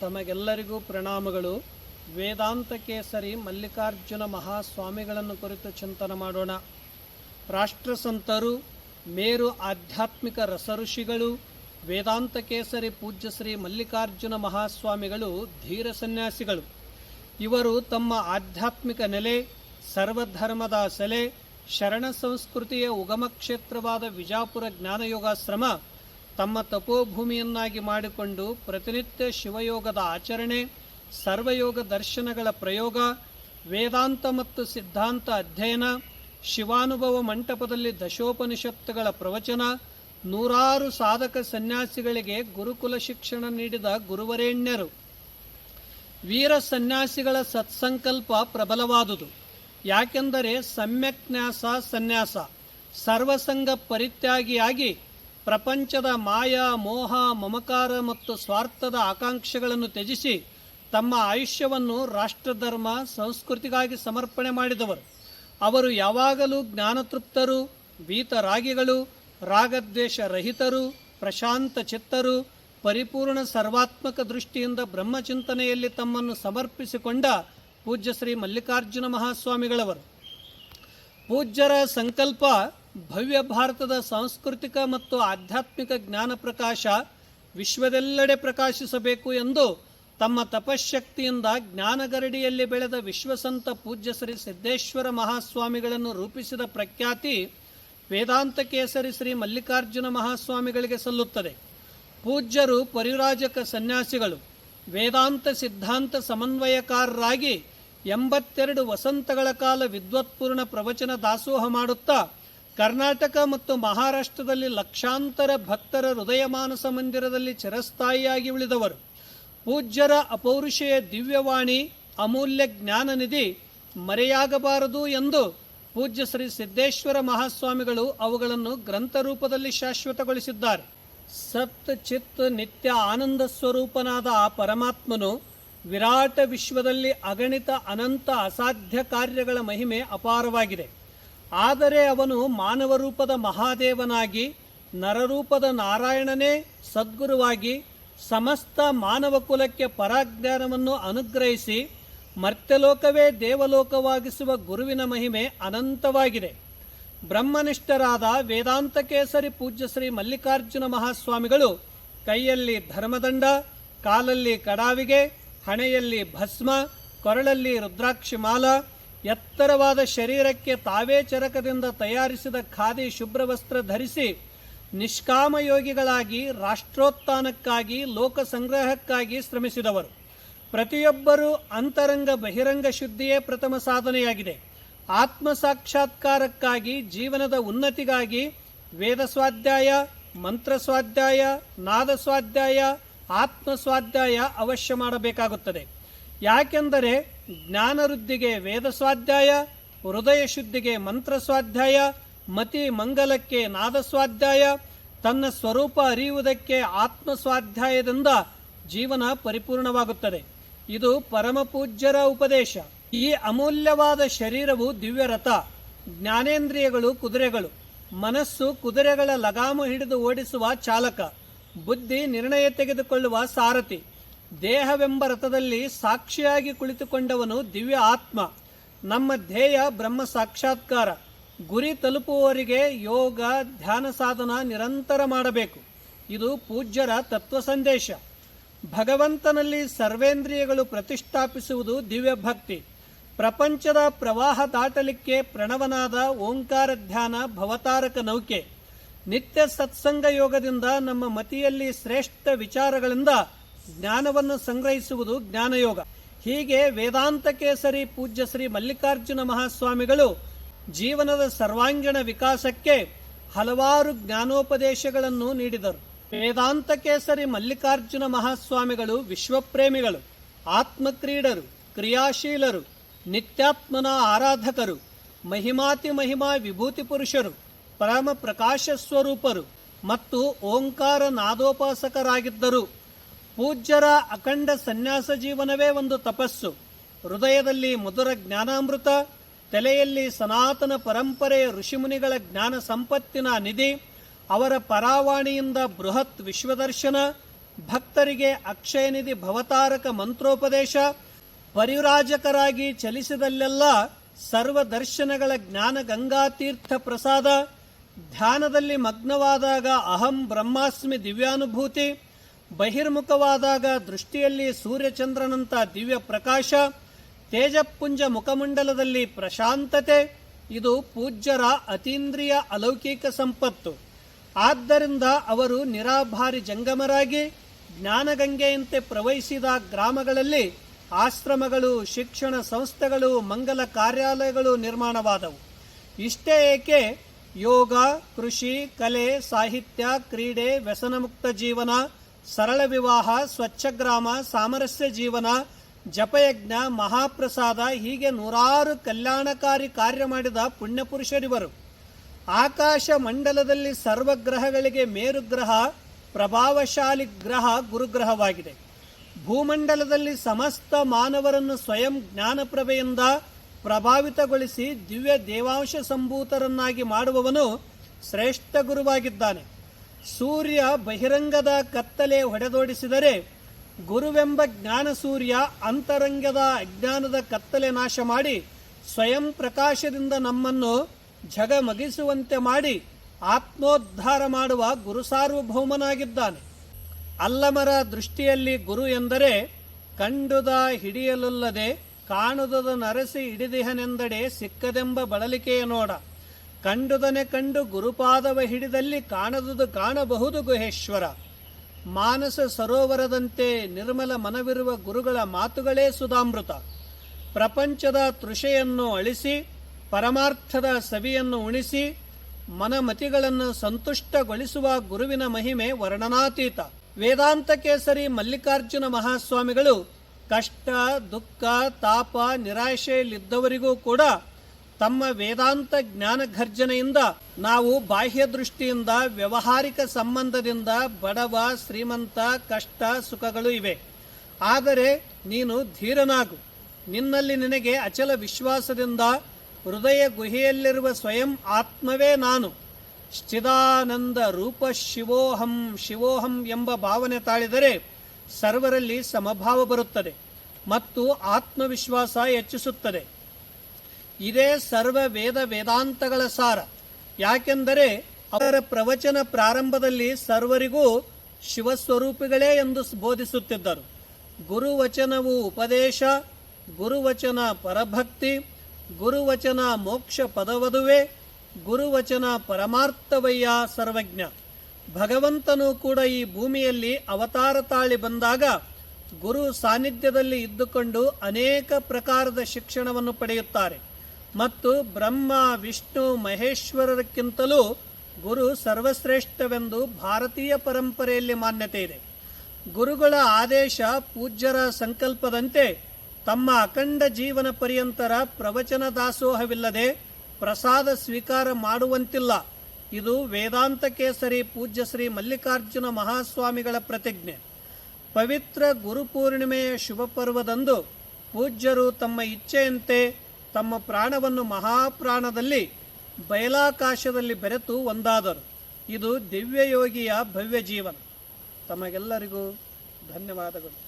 ತಮಗೆಲ್ಲರಿಗೂ ಪ್ರಣಾಮಗಳು. ವೇದಾಂತ ಕೇಸರಿ ಮಲ್ಲಿಕಾರ್ಜುನ ಮಹಾಸ್ವಾಮಿಗಳನ್ನು ಕುರಿತು ಚಿಂತನ ಮಾಡೋಣ. ರಾಷ್ಟ್ರಸಂತರು, ಮೇರು ಆಧ್ಯಾತ್ಮಿಕ ರಸಋಷಿಗಳು ವೇದಾಂತ ಕೇಸರಿ ಪೂಜ್ಯ ಶ್ರೀ ಮಲ್ಲಿಕಾರ್ಜುನ ಮಹಾಸ್ವಾಮಿಗಳು ಧೀರ ಸನ್ಯಾಸಿಗಳು. ಇವರು ತಮ್ಮ ಆಧ್ಯಾತ್ಮಿಕ ನೆಲೆ ಸರ್ವಧರ್ಮದ ಸೆಲೆ ಶರಣ ಸಂಸ್ಕೃತಿಯ ಉಗಮ ಕ್ಷೇತ್ರವಾದ ವಿಜಾಪುರ ಜ್ಞಾನಯೋಗಾಶ್ರಮ ತಮ್ಮ ತಪೋಭೂಮಿಯನ್ನಾಗಿ ಮಾಡಿಕೊಂಡು ಪ್ರತಿನಿತ್ಯ ಶಿವಯೋಗದ ಆಚರಣೆ, ಸರ್ವಯೋಗ ದರ್ಶನಗಳ ಪ್ರಯೋಗ, ವೇದಾಂತ ಮತ್ತು ಸಿದ್ಧಾಂತ ಅಧ್ಯಯನ, ಶಿವಾನುಭವ ಮಂಟಪದಲ್ಲಿ ದಶೋಪನಿಷತ್ತುಗಳ ಪ್ರವಚನ, ನೂರಾರು ಸಾಧಕ ಸನ್ಯಾಸಿಗಳಿಗೆ ಗುರುಕುಲ ಶಿಕ್ಷಣ ನೀಡಿದ ಗುರುವರೇಣ್ಯರು. ವೀರ ಸನ್ಯಾಸಿಗಳ ಸತ್ಸಂಕಲ್ಪ ಪ್ರಬಲವಾದುದು. ಯಾಕೆಂದರೆ ಸಮ್ಯಕ್ನ್ಯಾಸ ಸನ್ಯಾಸ, ಸರ್ವಸಂಗ ಪರಿತ್ಯಾಗಿಯಾಗಿ ಪ್ರಪಂಚದ ಮಾಯ, ಮೋಹ, ಮಮಕಾರ ಮತ್ತು ಸ್ವಾರ್ಥದ ಆಕಾಂಕ್ಷೆಗಳನ್ನು ತ್ಯಜಿಸಿ ತಮ್ಮ ಆಯುಷ್ಯವನ್ನು ರಾಷ್ಟ್ರಧರ್ಮ, ಸಂಸ್ಕೃತಿಗಾಗಿ ಸಮರ್ಪಣೆ ಮಾಡಿದವರು. ಅವರು ಯಾವಾಗಲೂ ಜ್ಞಾನತೃಪ್ತರು ವೀತರಾಗಿಗಳು ರಾಗದ್ವೇಷ ರಹಿತರು ಪ್ರಶಾಂತ ಚಿತ್ತರು ಪರಿಪೂರ್ಣ ಸರ್ವಾತ್ಮಕ ದೃಷ್ಟಿಯಿಂದ ಬ್ರಹ್ಮಚಿಂತನೆಯಲ್ಲಿ ತಮ್ಮನ್ನು ಸಮರ್ಪಿಸಿಕೊಂಡ ಪೂಜ್ಯ ಶ್ರೀ ಮಲ್ಲಿಕಾರ್ಜುನ ಮಹಾಸ್ವಾಮಿಗಳವರು. ಪೂಜ್ಯರ ಸಂಕಲ್ಪ ಭವ್ಯ ಭಾರತದ ಸಾಂಸ್ಕೃತಿಕ ಮತ್ತು ಆಧ್ಯಾತ್ಮಿಕ ಜ್ಞಾನ ಪ್ರಕಾಶ ವಿಶ್ವದೆಲ್ಲೆಡೆ ಪ್ರಕಾಶಿಸಬೇಕು ಎಂದು ತಮ್ಮ ತಪಶಕ್ತಿಯಿಂದ ಜ್ಞಾನಗರಡಿಯಲ್ಲಿ ಬೆಳೆದ ವಿಶ್ವಸಂತ ಪೂಜ್ಯ ಶ್ರೀ ಸಿದ್ದೇಶ್ವರ ಮಹಾಸ್ವಾಮಿಗಳನ್ನು ರೂಪಿಸಿದ ಪ್ರಖ್ಯಾತಿ ವೇದಾಂತ ಕೇಸರಿ ಶ್ರೀ ಮಲ್ಲಿಕಾರ್ಜುನ ಮಹಾಸ್ವಾಮಿಗಳಿಗೆ ಸಲ್ಲುತ್ತದೆ. ಪೂಜ್ಯರು ಪರಿರಾಜಕ ಸನ್ಯಾಸಿಗಳು, ವೇದಾಂತ ಸಿದ್ಧಾಂತ ಸಮನ್ವಯಕಾರರಾಗಿ ಎಂಬತ್ತೆರಡು ವಸಂತಗಳ ಕಾಲ ವಿದ್ವತ್ಪೂರ್ಣ ಪ್ರವಚನ ದಾಸೋಹ ಮಾಡುತ್ತಾ ಕರ್ನಾಟಕ ಮತ್ತು ಮಹಾರಾಷ್ಟ್ರದಲ್ಲಿ ಲಕ್ಷಾಂತರ ಭಕ್ತರ ಹೃದಯ ಮಾನಸ ಮಂದಿರದಲ್ಲಿ ಚಿರಸ್ಥಾಯಿಯಾಗಿ ಉಳಿದವರು. ಪೂಜ್ಯರ ಅಪೌರುಷೆಯ ದಿವ್ಯವಾಣಿ, ಅಮೂಲ್ಯ ಜ್ಞಾನನಿಧಿ ಮರೆಯಾಗಬಾರದು ಎಂದು ಪೂಜ್ಯ ಶ್ರೀ ಸಿದ್ದೇಶ್ವರ ಮಹಾಸ್ವಾಮಿಗಳು ಅವುಗಳನ್ನು ಗ್ರಂಥ ರೂಪದಲ್ಲಿ ಶಾಶ್ವತಗೊಳಿಸಿದ್ದಾರೆ. ಸತ್ ಚಿತ್ ನಿತ್ಯ ಆನಂದ ಸ್ವರೂಪನಾದ ಆ ಪರಮಾತ್ಮನು ವಿರಾಟ ವಿಶ್ವದಲ್ಲಿ ಅಗಣಿತ ಅನಂತ ಅಸಾಧ್ಯ ಕಾರ್ಯಗಳ ಮಹಿಮೆ ಅಪಾರವಾಗಿದೆ. ಆದರೆ ಅವನು ಮಾನವ ರೂಪದ ಮಹಾದೇವನಾಗಿ, ನರರೂಪದ ನಾರಾಯಣನೇ ಸದ್ಗುರುವಾಗಿ ಸಮಸ್ತ ಮಾನವ ಕುಲಕ್ಕೆ ಪರಾಜ್ಞಾನವನ್ನು ಅನುಗ್ರಹಿಸಿ ಮರ್ತ್ಯಲೋಕವೇ ದೇವಲೋಕವಾಗಿಸುವ ಗುರುವಿನ ಮಹಿಮೆ ಅನಂತವಾಗಿದೆ. ಬ್ರಹ್ಮನಿಷ್ಠರಾದ ವೇದಾಂತ ಕೇಸರಿ ಪೂಜ್ಯ ಶ್ರೀ ಮಲ್ಲಿಕಾರ್ಜುನ ಮಹಾಸ್ವಾಮಿಗಳು ಕೈಯಲ್ಲಿ ಧರ್ಮದಂಡ, ಕಾಲಲ್ಲಿ ಕಡಾವಿಗೆ, ಹಣೆಯಲ್ಲಿ ಭಸ್ಮ, ಕೊರಳಲ್ಲಿ ರುದ್ರಾಕ್ಷಿ ಮಾಲ ಎತ್ತರವಾದ ಶರೀರಕ್ಕೆ ತಾವೇ ಚರಕದಿಂದ ತಯಾರಿಸಿದ ಖಾದಿ ಶುಭ್ರ ವಸ್ತ್ರ ಧರಿಸಿ ನಿಷ್ಕಾಮ ಯೋಗಿಗಳಾಗಿ ರಾಷ್ಟ್ರೋತ್ಥಾನಕ್ಕಾಗಿ ಲೋಕ ಸಂಗ್ರಹಕ್ಕಾಗಿ ಶ್ರಮಿಸಿದವರು. ಪ್ರತಿಯೊಬ್ಬರೂ ಅಂತರಂಗ ಬಹಿರಂಗ ಶುದ್ಧಿಯೇ ಪ್ರಥಮ ಸಾಧನೆಯಾಗಿದೆ. ಆತ್ಮ ಸಾಕ್ಷಾತ್ಕಾರಕ್ಕಾಗಿ ಜೀವನದ ಉನ್ನತಿಗಾಗಿ ವೇದ ಸ್ವಾಧ್ಯಾಯ ಮಂತ್ರ ಸ್ವಾಧ್ಯಾಯ ನಾದ ಸ್ವಾಧ್ಯಾಯ ಆತ್ಮ ಸ್ವಾಧ್ಯಾಯ ಅವಶ್ಯ ಮಾಡಬೇಕಾಗುತ್ತದೆ. ಯಾಕೆಂದರೆ ಜ್ಞಾನವೃದ್ಧಿಗೆ ವೇದ ಸ್ವಾಧ್ಯಾಯ ಹೃದಯ ಶುದ್ಧಿಗೆ ಮಂತ್ರ ಸ್ವಾಧ್ಯಾಯ ಮತಿ ಮಂಗಲಕ್ಕೆ ನಾದ ಸ್ವಾಧ್ಯಾಯ ತನ್ನ ಸ್ವರೂಪ ಅರಿಯುವುದಕ್ಕೆ ಆತ್ಮ ಸ್ವಾಧ್ಯಾಯದಿಂದ ಜೀವನ ಪರಿಪೂರ್ಣವಾಗುತ್ತದೆ. ಇದು ಪರಮಪೂಜ್ಯರ ಉಪದೇಶ. ಈ ಅಮೂಲ್ಯವಾದ ಶರೀರವು ದಿವ್ಯರಥ, ಜ್ಞಾನೇಂದ್ರಿಯಗಳು ಕುದುರೆಗಳು, ಮನಸ್ಸು ಕುದುರೆಗಳ ಲಗಾಮು ಹಿಡಿದು ಓಡಿಸುವ ಚಾಲಕ, ಬುದ್ಧಿ ನಿರ್ಣಯ ತೆಗೆದುಕೊಳ್ಳುವ ಸಾರಥಿ. ದೇಹವೆಂಬ ರಥದಲ್ಲಿ ಸಾಕ್ಷಿಯಾಗಿ ಕುಳಿತುಕೊಂಡವನು ದಿವ್ಯ ಆತ್ಮ. ನಮ್ಮ ಧ್ಯೇಯ ಬ್ರಹ್ಮ ಸಾಕ್ಷಾತ್ಕಾರ. ಗುರಿ ತಲುಪುವವರಿಗೆ ಯೋಗ, ಧ್ಯಾನ ಸಾಧನ ನಿರಂತರ ಮಾಡಬೇಕು. ಇದು ಪೂಜ್ಯರ ತತ್ವ ಸಂದೇಶ. ಭಗವಂತನಲ್ಲಿ ಸರ್ವೇಂದ್ರಿಯಗಳು ಪ್ರತಿಷ್ಠಾಪಿಸುವುದು ದಿವ್ಯ ಭಕ್ತಿ. ಪ್ರಪಂಚದ ಪ್ರವಾಹ ದಾಟಲಿಕ್ಕೆ ಪ್ರಣವನಾದ ಓಂಕಾರ ಧ್ಯಾನ ಭವತಾರಕ ನೌಕೆ. ನಿತ್ಯ ಸತ್ಸಂಗ ಯೋಗದಿಂದ ನಮ್ಮ ಮತಿಯಲ್ಲಿ ಶ್ರೇಷ್ಠ ವಿಚಾರಗಳಿಂದ ಜ್ಞಾನವನ್ನು ಸಂಗ್ರಹಿಸುವುದು ಜ್ಞಾನಯೋಗ. ಹೀಗೆ ವೇದಾಂತ ಕೇಸರಿ ಪೂಜ್ಯ ಶ್ರೀ ಮಲ್ಲಿಕಾರ್ಜುನ ಮಹಾಸ್ವಾಮಿಗಳು ಜೀವನದ ಸರ್ವಾಂಗೀಣ ವಿಕಾಸಕ್ಕೆ ಹಲವಾರು ಜ್ಞಾನೋಪದೇಶಗಳನ್ನು ನೀಡಿದರು. ವೇದಾಂತ ಕೇಸರಿ ಮಲ್ಲಿಕಾರ್ಜುನ ಮಹಾಸ್ವಾಮಿಗಳು ವಿಶ್ವಪ್ರೇಮಿಗಳು, ಆತ್ಮಕ್ರೀಡರು, ಕ್ರಿಯಾಶೀಲರು, ನಿತ್ಯಾತ್ಮನ ಆರಾಧಕರು, ಮಹಿಮಾತಿ ಮಹಿಮಾ ವಿಭೂತಿ ಪುರುಷರು, ಪರಮ ಪ್ರಕಾಶ ಸ್ವರೂಪರು ಮತ್ತು ಓಂಕಾರ ನಾದೋಪಾಸಕರಾಗಿದ್ದರು. ಪೂಜ್ಯರ ಅಖಂಡ ಸನ್ಯಾಸ ಜೀವನವೇ ಒಂದು ತಪಸ್ಸು. ಹೃದಯದಲ್ಲಿ ಮಧುರ ಜ್ಞಾನಾಮೃತ, ತಲೆಯಲ್ಲಿ ಸನಾತನ ಪರಂಪರೆಯ ಋಷಿಮುನಿಗಳ ಜ್ಞಾನ ಸಂಪತ್ತಿನ ನಿಧಿ, ಅವರ ಪರಾವಾಣಿಯಿಂದ ಬೃಹತ್ ವಿಶ್ವದರ್ಶನ, ಭಕ್ತರಿಗೆ ಅಕ್ಷಯ ನಿಧಿ ಭವತಾರಕ ಮಂತ್ರೋಪದೇಶ ಪರಿರಾಜಕರಾಗಿ ಚಲಿಸಿದಲ್ಲೆಲ್ಲ ಸರ್ವ ದರ್ಶನಗಳ ಜ್ಞಾನ ಗಂಗಾತೀರ್ಥ ಪ್ರಸಾದ, ಧ್ಯಾನದಲ್ಲಿ ಮಗ್ನವಾದಾಗ ಅಹಂ ಬ್ರಹ್ಮಾಸ್ಮಿ ದಿವ್ಯಾನುಭೂತಿ ಬಹಿರ್ಮುಖವಾದಾಗ ದೃಷ್ಟಿಯಲ್ಲಿ ಸೂರ್ಯಚಂದ್ರನಂತ ದಿವ್ಯ ಪ್ರಕಾಶ, ತೇಜಪುಂಜ ಮುಖಮಂಡಲದಲ್ಲಿ ಪ್ರಶಾಂತತೆ, ಇದು ಪೂಜ್ಯರ ಅತೀಂದ್ರಿಯ ಅಲೌಕಿಕ ಸಂಪತ್ತು. ಆದ್ದರಿಂದ ಅವರು ನಿರಾಭಾರಿ ಜಂಗಮರಾಗಿ, ಜ್ಞಾನಗಂಗೆಯಂತೆ ಪ್ರವಹಿಸಿದ ಗ್ರಾಮಗಳಲ್ಲಿ ಆಶ್ರಮಗಳು, ಶಿಕ್ಷಣ ಸಂಸ್ಥೆಗಳು, ಮಂಗಲ ಕಾರ್ಯಾಲಯಗಳು ನಿರ್ಮಾಣವಾದವು. ಇಷ್ಟೇ ಏಕೆ? ಯೋಗ, ಕೃಷಿ, ಕಲೆ, ಸಾಹಿತ್ಯ, ಕ್ರೀಡೆ, ವ್ಯಸನಮುಕ್ತ ಜೀವನ ಸರಳ ವಿವಾಹ, ಸ್ವಚ್ಛ ಗ್ರಾಮ, ಸಾಮರಸ್ಯ ಜೀವನ, ಜಪಯಜ್ಞ, ಮಹಾಪ್ರಸಾದ ಹೀಗೆ ನೂರಾರು ಕಲ್ಯಾಣಕಾರಿ ಕಾರ್ಯ ಮಾಡಿದ ಪುಣ್ಯಪುರುಷರಿವರು. ಆಕಾಶ ಮಂಡಲದಲ್ಲಿ ಸರ್ವಗ್ರಹಗಳಿಗೆ ಮೇರುಗ್ರಹ, ಪ್ರಭಾವಶಾಲಿ ಗ್ರಹ ಗುರುಗ್ರಹವಾಗಿದೆ. ಭೂಮಂಡಲದಲ್ಲಿ ಸಮಸ್ತ ಮಾನವರನ್ನು ಸ್ವಯಂ ಜ್ಞಾನಪ್ರಭೆಯಿಂದ ಪ್ರಭಾವಿತಗೊಳಿಸಿ ದಿವ್ಯ ದೇವಾಂಶ ಸಂಭೂತರನ್ನಾಗಿ ಮಾಡುವವನು ಶ್ರೇಷ್ಠ ಗುರುವಾಗಿದ್ದಾನೆ. ಸೂರ್ಯ ಬಹಿರಂಗದ ಕತ್ತಲೆ ಹೊಡೆದೋಡಿಸಿದರೆ ಗುರುವೆಂಬ ಜ್ಞಾನ ಸೂರ್ಯ ಅಂತರಂಗದ ಅಜ್ಞಾನದ ಕತ್ತಲೆ ನಾಶ ಮಾಡಿ ಸ್ವಯಂ ಪ್ರಕಾಶದಿಂದ ನಮ್ಮನ್ನು ಝಗಮಗಿಸುವಂತೆ ಮಾಡಿ ಆತ್ಮೋದ್ಧಾರ ಮಾಡುವ ಗುರು ಸಾರ್ವಭೌಮನಾಗಿದ್ದಾನೆ. ಅಲ್ಲಮರ ದೃಷ್ಟಿಯಲ್ಲಿ ಗುರು ಎಂದರೆ ಕಂಡುದ ಹಿಡಿಯಲುಲ್ಲದೆ ಕಾಣುದದ ನರಸಿ ಹಿಡಿದಿಹನೆಂದಡೆ ಸಿಕ್ಕದೆಂಬ ಬಳಲಿಕೆಯ ನೋಡ. ಕಂಡುದನೆ ಕಂಡು ಗುರುಪಾದವ ಹಿಡಿದಲ್ಲಿ ಕಾಣದುದು ಕಾಣಬಹುದು ಗುಹೇಶ್ವರ. ಮಾನಸ ಸರೋವರದಂತೆ ನಿರ್ಮಲ ಮನವಿರುವ ಗುರುಗಳ ಮಾತುಗಳೇ ಸುಧಾಮೃತ. ಪ್ರಪಂಚದ ತೃಷೆಯನ್ನು ಅಳಿಸಿ, ಪರಮಾರ್ಥದ ಸವಿಯನ್ನು ಉಣಿಸಿ, ಮನಮತಿಗಳನ್ನು ಸಂತುಷ್ಟಗೊಳಿಸುವ ಗುರುವಿನ ಮಹಿಮೆ ವರ್ಣನಾತೀತ. ವೇದಾಂತ ಕೇಸರಿ ಮಲ್ಲಿಕಾರ್ಜುನ ಮಹಾಸ್ವಾಮಿಗಳು ಕಷ್ಟ, ದುಃಖ, ತಾಪ, ನಿರಾಶೆಯಲ್ಲಿದ್ದವರಿಗೂ ಕೂಡ ತಮ್ಮ ವೇದಾಂತ ಜ್ಞಾನ ಘರ್ಜನೆಯಿಂದ ನಾವು ಬಾಹ್ಯ ದೃಷ್ಟಿಯಿಂದ, ವ್ಯವಹಾರಿಕ ಸಂಬಂಧದಿಂದ ಬಡವ, ಶ್ರೀಮಂತ, ಕಷ್ಟ, ಸುಖಗಳು ಇವೆ. ಆದರೆ ನೀನು ಧೀರನಾಗು. ನಿನ್ನಲ್ಲಿ ನಿನಗೆ ಅಚಲ ವಿಶ್ವಾಸದಿಂದ ಹೃದಯ ಗುಹೆಯಲ್ಲಿರುವ ಸ್ವಯಂ ಆತ್ಮವೇ ನಾನು. ಶ್ಚಿದಾನಂದ ರೂಪ ಶಿವೋಹಂ ಶಿವೋಹಂ ಎಂಬ ಭಾವನೆ ತಾಳಿದರೆ ಸರ್ವರಲ್ಲಿ ಸಮಭಾವ ಬರುತ್ತದೆ ಮತ್ತು ಆತ್ಮವಿಶ್ವಾಸ ಹೆಚ್ಚಿಸುತ್ತದೆ. ಇದೇ ಸರ್ವ ವೇದ ವೇದಾಂತಗಳ ಸಾರ. ಯಾಕೆಂದರೆ ಅವರ ಪ್ರವಚನ ಪ್ರಾರಂಭದಲ್ಲಿ ಸರ್ವರಿಗೂ ಶಿವಸ್ವರೂಪಿಗಳೇ ಎಂದು ಬೋಧಿಸುತ್ತಿದ್ದರು. ಗುರುವಚನವು ಉಪದೇಶ, ಗುರುವಚನ ಪರಭಕ್ತಿ, ಗುರುವಚನ ಮೋಕ್ಷ ಪದವಧುವೆ, ಗುರುವಚನ ಪರಮಾರ್ಥವಯ್ಯ ಸರ್ವಜ್ಞ. ಭಗವಂತನು ಕೂಡ ಈ ಭೂಮಿಯಲ್ಲಿ ಅವತಾರ ತಾಳಿ ಬಂದಾಗ ಗುರು ಸಾನ್ನಿಧ್ಯದಲ್ಲಿ ಇದ್ದುಕೊಂಡು ಅನೇಕ ಪ್ರಕಾರದ ಶಿಕ್ಷಣವನ್ನು ಪಡೆಯುತ್ತಾರೆ. ಮತ್ತು ಬ್ರಹ್ಮ, ವಿಷ್ಣು ಮಹೇಶ್ವರಕ್ಕಿಂತಲೂ ಗುರು ಸರ್ವಶ್ರೇಷ್ಠವೆಂದು ಭಾರತೀಯ ಪರಂಪರೆಯಲ್ಲಿ ಮಾನ್ಯತೆ ಇದೆ. ಗುರುಗಳ ಆದೇಶ ಪೂಜ್ಯರ ಸಂಕಲ್ಪದಂತೆ ತಮ್ಮ ಅಖಂಡ ಜೀವನ ಪರ್ಯಂತರ ಪ್ರವಚನ ದಾಸೋಹವಿಲ್ಲದೆ ಪ್ರಸಾದ ಸ್ವೀಕಾರ ಮಾಡುವಂತಿಲ್ಲ. ಇದು ವೇದಾಂತ ಕೇಸರಿ ಪೂಜ್ಯ ಶ್ರೀ ಮಲ್ಲಿಕಾರ್ಜುನ ಮಹಾಸ್ವಾಮಿಗಳ ಪ್ರತಿಜ್ಞೆ. ಪವಿತ್ರ ಗುರುಪೂರ್ಣಿಮೆಯ ಶುಭ ಪರ್ವದಂದು ಪೂಜ್ಯರು ತಮ್ಮ ಇಚ್ಛೆಯಂತೆ ತಮ್ಮ ಪ್ರಾಣವನ್ನು ಮಹಾಪ್ರಾಣದಲ್ಲಿ ಬಯಲಾಕಾಶದಲ್ಲಿ ಬೆರೆತು ಒಂದಾದರು. ಇದು ದಿವ್ಯಯೋಗಿಯ ಭವ್ಯ ಜೀವನ ತಮಗೆಲ್ಲರಿಗೂ ಧನ್ಯವಾದಗಳು.